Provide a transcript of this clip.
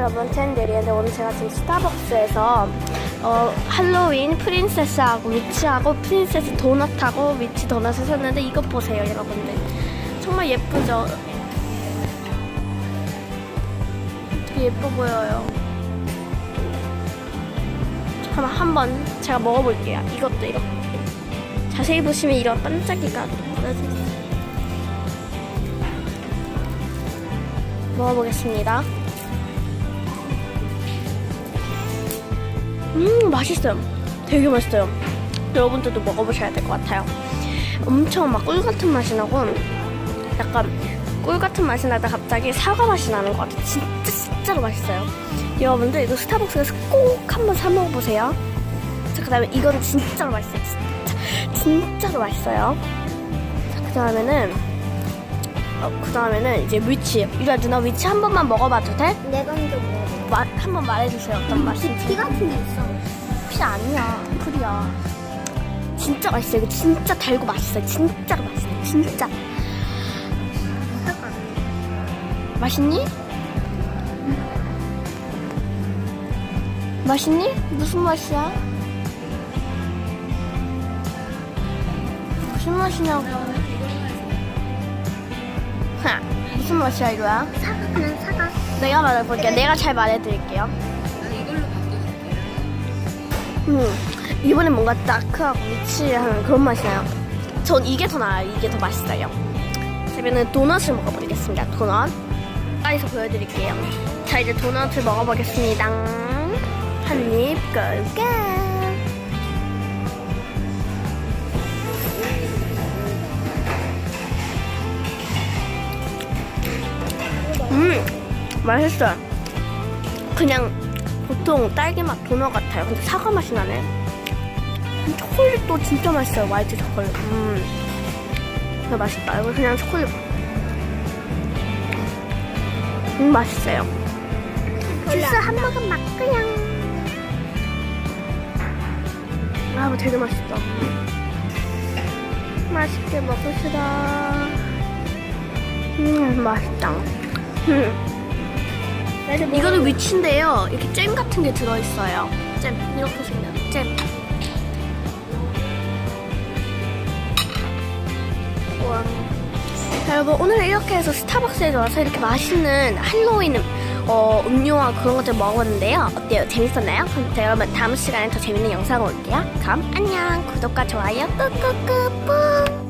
여러분 젠데리인데 오늘 제가 지금 스타벅스에서 어, 할로윈 프린세스하고 위치하고 프린세스 도넛하고 위치 도넛을 샀는데 이것 보세요 여러분들. 정말 예쁘죠? 되게 예뻐 보여요. 그럼 한번 제가 먹어볼게요. 이것도 이렇게. 자세히 보시면 이런 반짝이가 있어요. 먹어보겠습니다 음 맛있어요. 되게 맛있어요. 여러분들도 먹어보셔야 될 것 같아요. 엄청 막 꿀 같은 맛이 나고 약간 꿀 같은 맛이 나다 갑자기 사과 맛이 나는 것 같아요. 진짜 진짜로 맛있어요. 여러분들 이거 스타벅스에서 꼭 한번 사 먹어보세요. 자그 다음에 이건 진짜로 맛있어요. 진짜 진짜로 맛있어요. 자그 다음에는 어, 그 다음에는 이제 위치 유라 누나 위치 한 번만 먹어봐도 돼? 내가 먼저 먹어. 마, 한번 말해주세요 어떤 맛인지 피 같은 게 있어. 피 아니야 풀이야 진짜 맛있어 이거 진짜 달고 맛있어 진짜로 맛있어 진짜. 맛있니? 맛있니? 무슨 맛이야? 무슨 맛이냐고 하, 무슨 맛이야 이거야? 사과 그냥 사과. 내가 말해볼게요 내가 잘 말해드릴게요 음, 이번엔 뭔가 다크하고 위치하는 그런 맛이 나요. 전 이게 더 나아요. 이게 더 맛있어요. 그러면은 도넛을 먹어보겠습니다. 도넛. 가까이서 보여드릴게요. 자, 이제 도넛을 먹어보겠습니다. 한 입, 끌게. 맛있어요. 그냥 보통 딸기 맛 도넛 같아요. 근데 사과 맛이 나네. 음, 초콜릿도 진짜 맛있어요. 화이트 초콜릿. 음. 이거 맛있다. 이거 그냥 초콜릿. 음, 맛있어요. 주스 한 모금 맛그냥 아, 이거 되게 맛있다. 맛있게 먹읍시다. 음, 맛있다. 음. 이거는 위치인데요. 이렇게 잼 같은 게 들어있어요. 잼. 이렇게 생겨요. 잼. 우와. 자, 여러분, 오늘 이렇게 해서 스타벅스에 와서 이렇게 맛있는 할로윈 어, 음료와 그런 것들 먹었는데요. 어때요? 재밌었나요? 그럼 자, 여러분, 다음 시간에 더 재밌는 영상 올게요. 그럼 안녕. 구독과 좋아요 꾹꾹꾹 뿡.